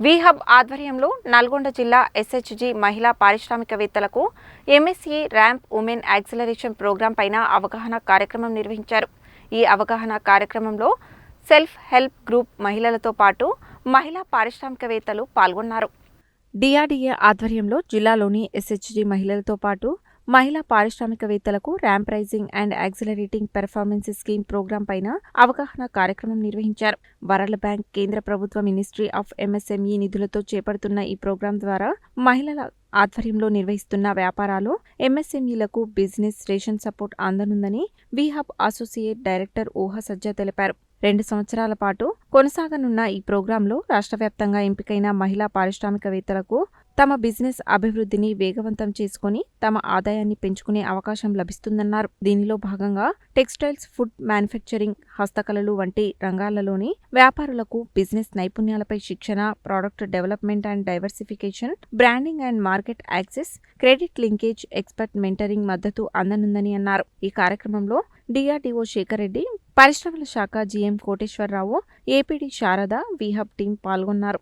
వీహబ్ ఆధ్వర్యంలో నల్గొండ జిల్లా ఎస్హెచ్జి మహిళా పారిశ్రామికవేత్తలకు MSE RAMP women acceleration program పైన అవగాహన కార్యక్రమం నిర్వహించారు. ఈ అవగాహన కార్యక్రమంలో సెల్ఫ్ హెల్ప్ గ్రూప్ మహిళలతో పాటు మహిళా పారిశ్రామికవేత్తలు పాల్గొన్నారు. డిఆర్డీఏ ఆధ్వర్యంలో జిల్లాలోని ఎస్హెచ్జి మహిళలతో పాటు మహిళా పారిశ్రామికవేత్తలకు RAMP raising and accelerating performance scheme program పైన అవగాహన కార్యక్రమం నిర్వహించారు. వరల్డ్ బ్యాంక్ కేంద్ర ప్రభుత్వ మినిస్ట్రీ ఆఫ్ ఎంఎస్ఎంఈ నిధులతో చేపడుతున్న ఈ ప్రోగ్రాం ద్వారా మహిళల ఆధ్వర్యంలో నిర్వహిస్తున్న వ్యాపారాలు ఎంఎస్ఎంఈలకు బిజినెస్ రేషన్ సపోర్ట్ అందనుందని విహబ్ అసోసియేట్ డైరెక్టర్ ఊహ సజ్జా తెలిపారు. రెండు సంవత్సరాల పాటు కొనసాగనున్న ఈ ప్రోగ్రాంలో రాష్ట్ర వ్యాప్తంగా ఎంపికైన మహిళా పారిశ్రామికవేత్తలకు తమ బిజినెస్ అభివృద్ధిని వేగవంతం చేసుకుని తమ ఆదాయాన్ని పెంచుకునే అవకాశం లభిస్తుందన్నారు. దీనిలో భాగంగా టెక్స్టైల్స్ ఫుడ్ మ్యానుఫ్యాక్చరింగ్ హస్తకళలు వంటి రంగాలలోని వ్యాపారులకు బిజినెస్ నైపుణ్యాలపై శిక్షణ product development and diversification branding and market access credit linkage expert mentoring మద్దతు అందనుందని అన్నారు. ఈ కార్యక్రమంలో డిఆర్డీఓ శేఖర్ రెడ్డి పరిశ్రమల శాఖ GM Koteswararao APD Sharada వీహబ్ team పాల్గొన్నారు.